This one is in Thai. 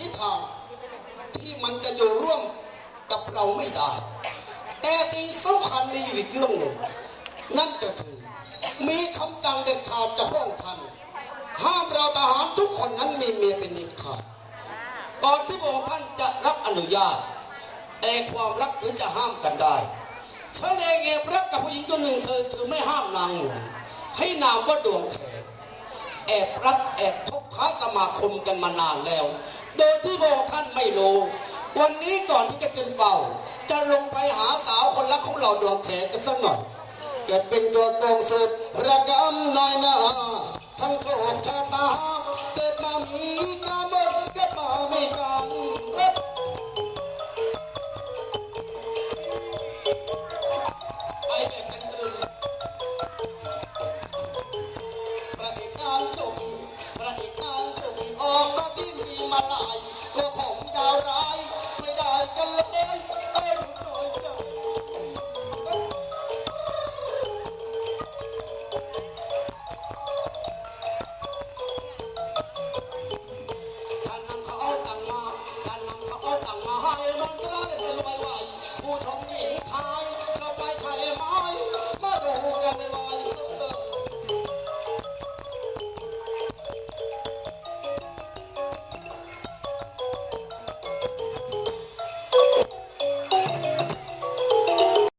ทิศทางที่มันจะอยู่ร่วมกับเราไม่ได้ แต่ที่สำคัญมีอยู่อีกเรื่องหนึ่ง นั่นก็คือมีคำสั่งเด็ดขาดจากพระองค์ท่านห้ามเราทหารทุกคนนั้นมีเมียเป็นเด็ดขาดก่อนที่พระองค์ท่านจะรับอนุญาต แต่ความรักหรือจะห้ามกันได้ฉันเองแอบรักกับผู้หญิงคนหนึ่งเธอคือไม่ห้ามนางหลวงให้นามว่าดวงแขแอบรักแอบคบค้าสมาคมกันมานานแล้ว โดยที่พระองค์ท่านไม่รู้ วันนี้ก่อนที่จะเป็นเป่าจะลงไปหาสาวคนรักของเราดวงแขกันสักหน่อยเกิดเป็นตัวตรงสุดระกำน้อยหน้าทั้งโชคชะตาเกิดมามีกรรมเกิดมาไม่กรมประเทศการโชคดีประเทศการโชคดีออกก็ที่มีมาลาย